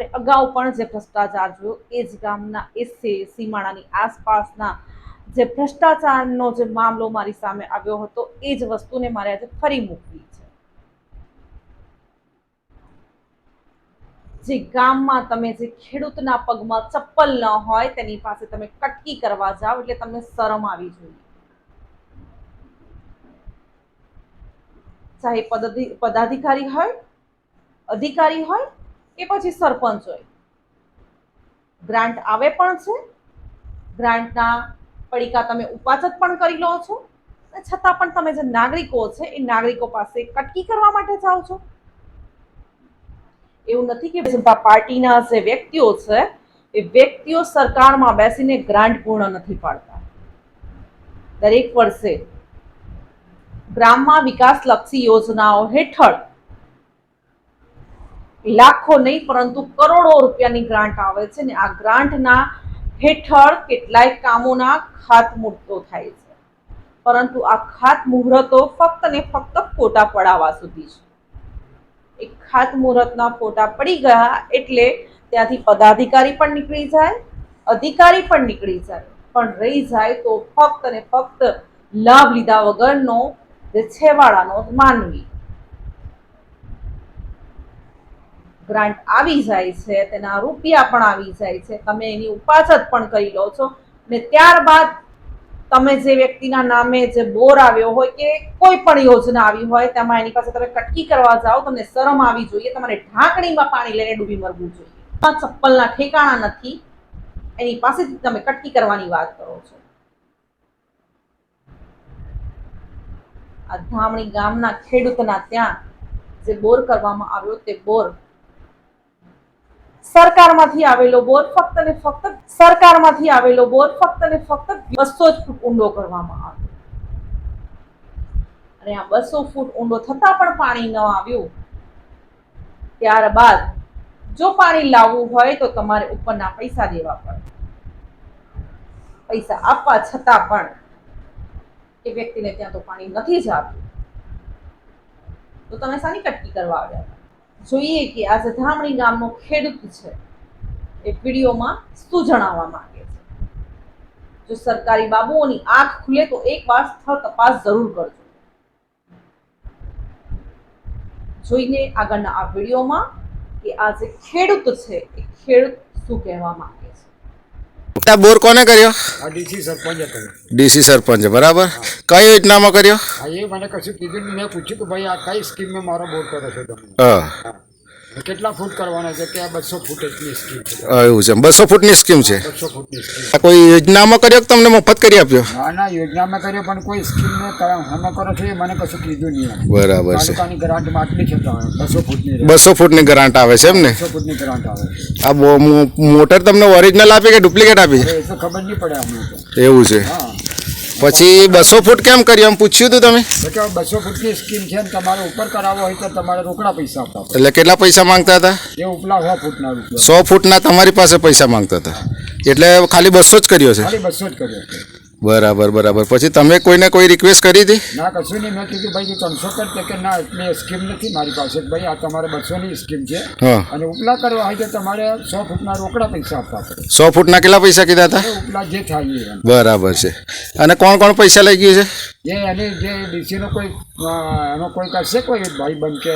આપણે અગાઉ પણ જે ભ્રષ્ટાચાર જોયો એ જ ગામના, એ સીમાડાની આસપાસના જે ભ્રષ્ટાચારનો જે મામલો મારી સામે આવ્યો હતો, એ જ વસ્તુને મારે આજે ફરી મૂકવી છે. જે ગામમાં તમે જે ખેડૂતના પગમાં ચપ્પલ ન હોય, તેની પાસે તમે કટકી કરવા જાઓ, એટલે તમને શરમ આવી જોઈએ. ચાહે પદાધિ- પદાધિકારી હોય, અધિકારી હોય કે પછી સરપંચ હોય. ગ્રાન્ટ આવે પણ છે. ગ્રાન્ટના પડીકા તમે ઉપાચત પણ કરી લો છો. છતાં પણ તમે જે નાગરિકો છે, એ નાગરિકો પાસે કટકી કરવા માટે જાઓ છો. એવું નથી કે જનતા પાર્ટીના જે વ્યક્તિઓ છે, એ વ્યક્તિઓ સરકારમાં બેસીને ગ્રાન્ટ પૂર્ણ નથી પાડતા. દરેક વર્ષે ગ્રામમાં વિકાસલક્ષી યોજનાઓ હેઠળ લાખો નહીં, પરંતુ કરોડો રૂપિયાની ગ્રાન્ટ આવે છે ને આ ગ્રાન્ટના હેઠળ કેટલાય કામોના ખાતમુહૂર્તો થાય છે. પરંતુ આ ખાતમુહૂર્તો ફક્ત ને ફક્ત ફોટા પડાવવા સુધી છે. એક ખાતમુહૂર્તના ફોટા પડી ગયા એટલે ત્યાંથી પદાધિકારી પણ નીકળી જાય, અધિકારી પણ નીકળી જાય, પણ રહી જાય તો ફક્ત ને ફક્ત લાભ લીધા વગરનો છેવાડાનો માનવી ગ્રાન્ટ આવી જાય છે, તેના રૂપિયા પણ આવી જાય છે. તમે એની ઉપાસત પણ કરી લો છો. ને ત્યારબાદ તમે જે વ્યક્તિના નામે જે બોર આવ્યો હોય કે કોઈ પણ યોજના આવી હોય, તેમાં એની પાસે તમે કટકી કરવા જાઓ, તમને શરમ આવી જોઈએ, તમારે ઢાંકણીમાં પાણી લઈને ડૂબી મરવું જોઈએ. ચપ્પલના ઠેકાણા નથી. એની પાસેથી તમે કટકી કરવાની વાત કરો છો. આ ગામના ખેડૂતના ત્યાં જે બોર કરવામાં આવ્યો, તે બોર સરકારમાંથી આવેલો બોર ફક્ત ને ફક્ત સરકારમાંથી આવેલો બોર ફક્ત ને ફક્ત બસો જ ફૂટ ઊંડો કરવામાં આવ્યો. અને આ બસો ફૂટ ઊંડો થતાં પણ પાણી ન આવ્યું. ત્યારબાદ જો પાણી લાવવું હોય તો તમારે ઉપરના પૈસા દેવા પડે. પૈસા આપવા છતાં પણ એ વ્યક્તિને ત્યાં તો પાણી નથી જ આવ્યું. તો તમે શાની કટકી કરવા આવ્યા? જોઈએ કે આ જધામણી ગામનો ખેડૂત છે. એ વિડીયોમાં શું જણાવવા માંગે છે? જો સરકારી બાબુઓની આંખ ખુલે તો એક વાર સ્થળ તપાસ જરૂર કરજો. જોઈને આગળના આ વિડીયોમાં કે આ જે ખેડૂત છે, એ ખેડૂત શું કહેવા માંગે છે? આ બોર કોને કર્યો? આ ડીસી સરપંચ હતો ડીસી સરપંચ બરાબર? કઈ યોજનામાં કર્યો? એ મને કશું કીધું મેં પૂછ્યું કે ભાઈ આ કઈ સ્કીમમાં મારો બોર કરો છે તમે હા. કેટલા ફૂટ કરવાના છે? કે આ બસો ફૂટ એટલી સ્કીમ છે? એવું છે બસો ફૂટની સ્કીમ છે. બસો ફૂટની સ્કીમ. આ કોઈ યોજનામાં કર્યો તમને મફત કરી આપ્યો? ના ના યોજનામાં કર્યો પણ કોઈ સ્કીમ ને હમણાં કરો છો મને કશું કીધું નહીં બરાબર છે. ગ્રાન્ટમાં આટલી છે બસો ફૂટની બસો ફૂટની ગ્રાન્ટ આવે છે એમ ને? બસો ફૂટની ગ્રાન્ટ આવે આ મોટર તમને ઓરિજિનલ આપી કે ડુપ્લિકેટ આપી? એ તો ખબર નહીં પડે અમને એવું છે. હા. પછી બસો ફૂટ કેમ કર્યું? એમ પૂછ્યું હતું તમે? બસો ફૂટની સ્કીમ છે ને તમારે ઉપર કરાવવો હોય તો તમારે રોકડા પૈસા આપવા એટલે કેટલા પૈસા માંગતા હતા? એ ઉપલા સો ફૂટના સો ફૂટના તમારી પાસે પૈસા માંગતા હતા. એટલે ખાલી બસો જ કર્યો છે? ખાલી બસો જ કર્યો છે. બરાબર બરાબર. પછી તમે કોઈને કોઈ રિક્વેસ્ટ કરી હતી? ના કશું નહીં. મેં કીધું ભાઈ ત્રણસો કર કે ના એટલે સ્કીમ નથી મારી પાસે. ભાઈ આ તમારે બસોની સ્કીમ છે. અને ઉપલા કરવા હોય તો તમારે સો ફૂટના રોકડા પૈસા આપવા પડે. સો ફૂટના કેટલા પૈસા કીધા હતા? ઉપલા જે થાય બરાબર છે. અને કોણ કોણ પૈસા લઈ ગયું છે? એ એની જે ડીસીનો કોઈ એનો કોઈ કરશે કોઈ? ભાઈ બન કે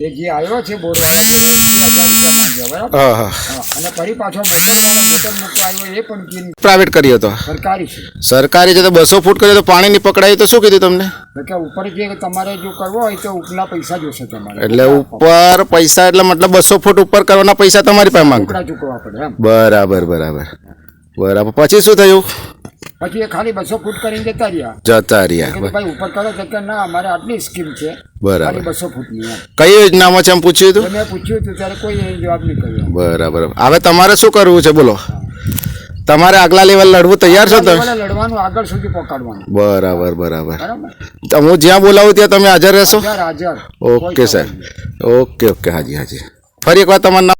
એ જે આવ્યો છે બોર અને ફરી પાછો આવ્યો એ પણ પ્રાઇવેટ કર્યો હતો. સરકારી છે. સરકારી છે તો બસો ફૂટ કર્યો તો પાણી નહીં પકડાયું તો શું કીધું તમને? કે ઉપર જે તમારે જો કરવો હોય તો ઉપલા પૈસા જોશે તમારે. એટલે ઉપર પૈસા એટલે મતલબ બસો ફૂટ ઉપર કરવાના પૈસા તમારી પાસે માંગતા ચૂકવા પડે બરાબર બરાબર. બરાબર. પછી શું થયું? પછી એ ખાલી બસો ફૂટ કરીને જતા રહ્યા. જતા રહ્યા. ભાઈ ઉપર કરો તો કે ના અમારે આટલી સ્કીમ છે. બરાબર. બસો ફૂટની કઈ યોજનામાં છે એમ પૂછ્યું હતું? મેં પૂછ્યું હતું ત્યારે કોઈ જવાબ નહીં કર્યો. બરાબર. હવે તમારે શું કરવું છે? બોલો. તમારે આગલા લેવલ લડવું તૈયાર છો તમે? લડવાનું આગળ સુધી પહોંચાડવાનું બરાબર બરાબર. હું જ્યાં બોલાવું ત્યાં તમે હાજર રહેશો? હાજર હાજર. Okay sir okay okay. હાજી હાજી. ફરી એકવાર તમારું નામ